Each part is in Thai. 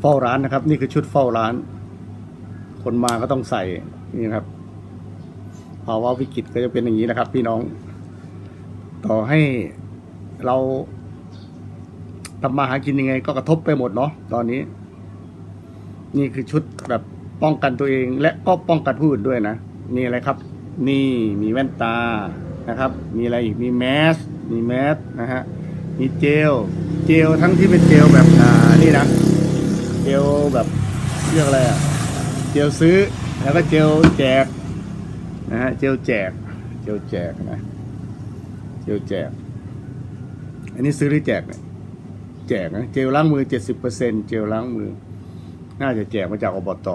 เฝ้าร้านนะครับ นี่คือชุดเฝ้าร้าน คนมาก็ต้องใส่นี่นะครับภาวะวิกฤตก็จะเป็นอย่างนี้นะครับ พี่น้อง ต่อให้เราทำมาหากินยังไง ก็กระทบไปหมดเนาะตอนนี้ นี่คือชุดแบบป้องกันตัวเอง และก็ป้องกันผู้อื่นด้วยนะนี่อะไรครับ นี่มีแว่นตานะครับ มีอะไรอีกมีแมสมีแมสนะฮะมีเจลเจลทั้งที่เป็นเจลแบบอ่านี่นะ เจลแบบเรียกอะไรอะเจลซื้อแล้วก็เจลแจกนะฮะเจลแจก เจลแจกนะเจลแจก อันนี้ซื้อหรือแจกเนี่ยแจกนะเจลล้างมือเจ็ดสิบเปอร์เซ็นเจลล้างมือ น่าจะแจกมาจากอบต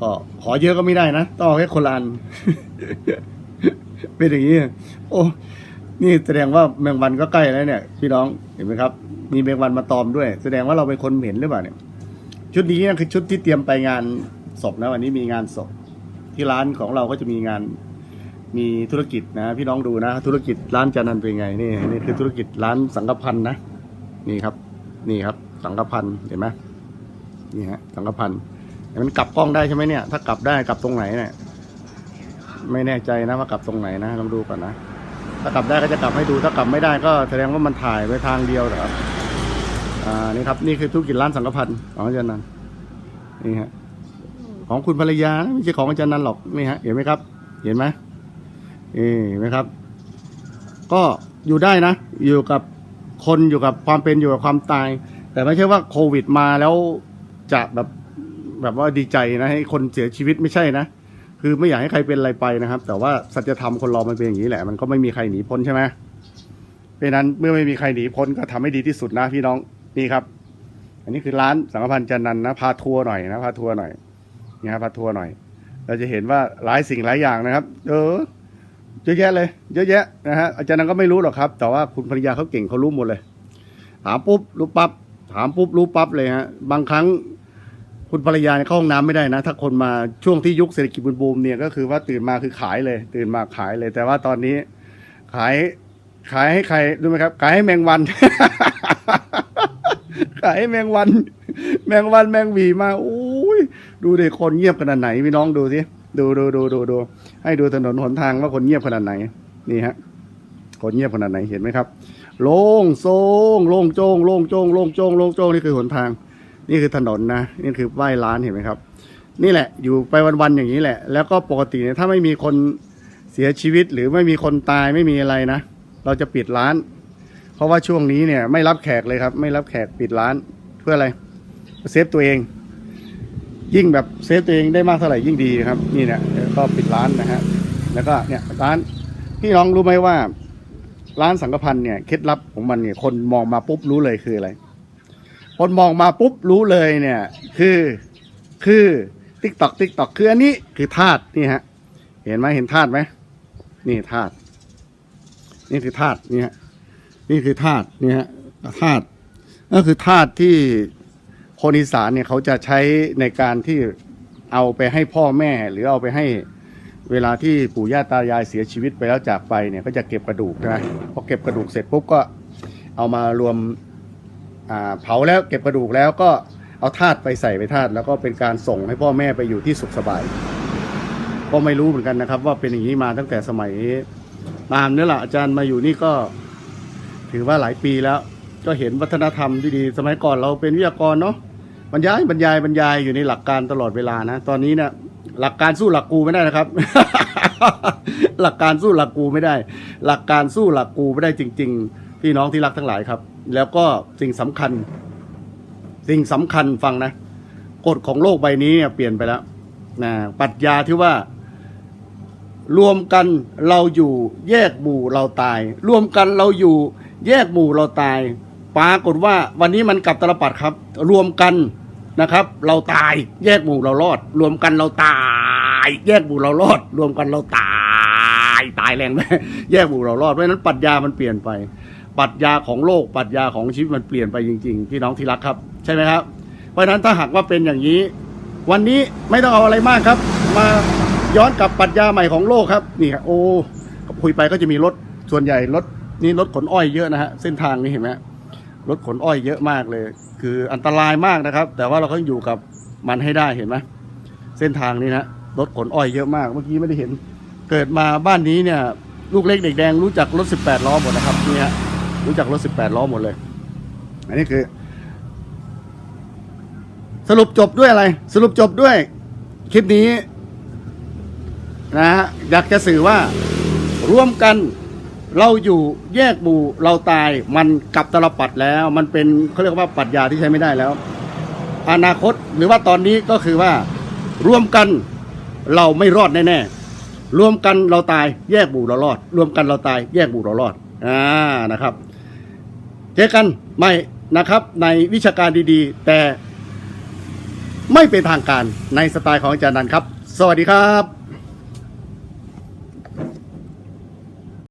ก็ขอเยอะก็ไม่ได้นะต้องแค่คนละอันเป็นอย่างนี้ โอ้ นี่แสดงว่าแมงวันก็ใกล้แล้วเนี่ย พี่น้องเห็นไหมครับ มีแมงวันมาตอมด้วย แสดงว่าเราเป็นคนเห็นหรือเปล่าเนี่ย ชุดนี้นะคือชุดที่เตรียมไปงานศพนะวันนี้มีงานศพที่ร้านของเราก็จะมีงานมีธุรกิจนะพี่น้องดูนะ ธุรกิจร้านจานันเป็นไงนี่นี่คือธุรกิจร้านสังกพันธ์นะนี่ครับ นี่ครับ สังกพันธ์เห็นไหมนี่ฮะสังกพันธ์มันกลับกล้องได้ใช่ไหมเนี่ย ถ้ากลับได้กลับตรงไหนเนี่ยไม่แน่ใจนะว่ากลับตรงไหนนะลองดูก่อนนะ ถ้ากลับได้ก็จะกลับให้ดูถ้ากลับไม่ได้ก็แสดงว่ามันถ่ายไปทางเดียวเหรอครับอ่านี่ครับนี่คือธุรกิจร้านสังกพันธ์ของอาจารย์นันนี่ฮะของคุณภรรยานะไม่ใช่ของอาจารย์นันหรอกนี่ฮะเห็นไหมครับ เห็นไหมนี่เห็นไหมครับ ก็อยู่ได้นะ อยู่กับคนอยู่กับความเป็นอยู่กับความตาย แต่ไม่ใช่ว่าโควิดมาแล้วจะแบบแบบว่าดีใจนะให้คนเสียชีวิตไม่ใช่นะ คือไม่อยากให้ใครเป็นอะไรไปนะครับ แต่ว่าสัจธรรมคนเรามันเป็นอย่างนี้แหละ มันก็ไม่มีใครหนีพ้นใช่ไหมเพราะนั้นเมื่อไม่มีใครหนีพ้นก็ทำให้ดีที่สุดนะพี่น้องนี่ครับ อันนี้คือร้านสังฆพันธ์จันนันนะพาทัวร์หน่อยนะพาทัวร์หน่อยนี่ครับพาทัวร์หน่อย เราจะเห็นว่าหลายสิ่งหลายอย่างนะครับ เออเยอะแยะเลย เยอะแยะนะฮะอาจารย์นันก็ไม่รู้หรอกครับ แต่ว่าคุณภรรยาเขาเก่งเขารู้หมดเลย ถามปุ๊บรู้ปั๊บถามปุ๊บรู้ปั๊บเลยฮะบางครั้ง คุณภรรยาเนี่ยเข้าห้องน้ำไม่ได้นะ ถ้าคนมาช่วงที่ยุคเศรษฐกิจบูมๆเนี่ยก็คือว่าตื่นมาคือขายเลย ตื่นมาขายเลย แต่ว่าตอนนี้ ขายขายให้ใครรู้ไหมครับ ขายให้แมงวัน ขายให้แมงวัน แมงวันแมงหวีมาโอ้ยดูดิคนเงียบขนาดไหนพี่น้องดูสิดูดูดูดูดูให้ดูถนนหนทางว่าคนเงียบขนาดไหน นี่ฮะ คนเงียบขนาดไหนเห็นไหมครับ โล่งโซงโล่งโจงโล่งโจงโล่งโจงโล่งโจงนี่คือหนทาง นี่คือถนนนะ นี่คือป้ายร้านเห็นไหมครับ นี่แหละอยู่ไปวันๆอย่างนี้แหละ แล้วก็ปกติเนี่ยถ้าไม่มีคนเสียชีวิตหรือไม่มีคนตายไม่มีอะไรนะ เราจะปิดร้าน เพราะว่าช่วงนี้เนี่ยไม่รับแขกเลยครับ ไม่รับแขกปิดร้านเพื่ออะไรเซฟตัวเอง ยิ่งแบบเซฟตัวเองได้มากเท่าไหร่ยิ่งดีครับ นี่เนี่ยก็ปิดร้านนะฮะแล้วก็เนี่ยร้านพี่น้องรู้ไหมว่า ร้านสังกพันเนี่ยเคล็ดลับของมันเนี่ยคนมองมาปุ๊บรู้เลยคืออะไร คนมองมาปุ๊บรู้เลยเนี่ย คือคือติ๊กตอกติ๊กตอกคืออันนี้คือธาตุนี่ฮะ เห็นไหมเห็นธาตุไหมนี่ธาตุนี่คือธาตุนี่ฮะนี่คือธาตุนี่ฮะธาตุก็คือธาตุที่คนอีสานเนี่ยเขาจะใช้ในการที่เอาไปให้พ่อแม่ หรือเอาไปให้เวลาที่ปู่ย่าตายายเสียชีวิตไปแล้วจากไปเนี่ย ก็จะเก็บกระดูกนะพอเก็บกระดูกเสร็จปุ๊บก็เอามารวม เผาแล้วเก็บกระดูกแล้วก็เอาธาตุไปใส่ไปธาตุแล้วก็เป็นการส่งให้พ่อแม่ไปอยู่ที่สุขสบาย ก็ไม่รู้เหมือนกันนะครับ ว่าเป็นอย่างนี้มาตั้งแต่สมัยนานนี่แหละอาจารย์มาอยู่นี่ก็ ถือว่าหลายปีแล้ว ก็เห็นวัฒนธรรมที่ดีสมัยก่อนเราเป็นวิทยากรเนาะบรรยายบรรยายบรรยายอยู่ในหลักการตลอดเวลานะ ตอนนี้เนี่ยหลักการสู้หลักกูไม่ได้นะครับ หลักการสู้หลักกูไม่ได้ หลักการสู้หลักกูไม่ได้จริง ๆ พี่น้องที่รักทั้งหลายครับ แล้วก็สิ่งสำคัญ สิ่งสำคัญฟังนะกฎของโลกใบนี้เนี่ยเปลี่ยนไปแล้วนะปรัชญาที่ว่า รวมกันเราอยู่แยกหมู่เราตาย รวมกันเราอยู่แยกหมู่เราตายปรากฏว่าวันนี้มันกลับตลปัดครับ รวมกันนะครับ เราตายแยกหมู่เรารอด รวมกันเราตาย แยกหมู่เรารอด รวมกันเราตายตายแรงไหมแยกหมู่เรารอดเพราะฉะนั้นปรัชญามันเปลี่ยนไป ปรัชญาของโลกปรัชญาของชีวิตมันเปลี่ยนไปจริงๆพี่น้องที่รักครับ ใช่ไหมครับ เพราะฉะนั้นถ้าหากว่าเป็นอย่างนี้ วันนี้ไม่ต้องเอาอะไรมากครับ มาย้อนกลับปรัชญาใหม่ของโลกครับนี่ครับโอ้คุยไปก็จะมีรถส่วนใหญ่รถนี่รถขนอ้อยเยอะนะฮะเส้นทางนี้เห็นไหมรถขนอ้อยเยอะมากเลย คืออันตรายมากนะครับ แต่ว่าเราก็อยู่กับมันให้ได้เห็นไหมเส้นทางนี้นะรถขนอ้อยเยอะมาก เมื่อกี้ไม่ได้เห็น เกิดมาบ้านนี้เนี่ยลูกเล็กเด็กแดงรู้จักรถ 18 ล้อหมดนะครับนี่ฮะ รู้จักรถ 18 ล้อหมดเลย อันนี้คือ สรุปจบด้วยอะไร สรุปจบด้วย คลิปนี้ นะฮะอยากจะสื่อว่าร่วมกันเราอยู่แยกหมู่เราตายมันกลับตลปัดแล้ว มันเป็นเขาเรียกว่าปรัชญาที่ใช้ไม่ได้แล้ว อนาคตหรือว่าตอนนี้ก็คือว่า ร่วมกันเราไม่รอดแน่ๆรวมกันเราตายแยกหมู่เรารอด รวมกันเราตายแยกหมู่เรารอดอ่านะครับ เจอกันใหม่นะครับ ในวิชาการดีๆ แต่ไม่เป็นทางการในสไตล์ของอาจารย์นันครับ สวัสดีครับ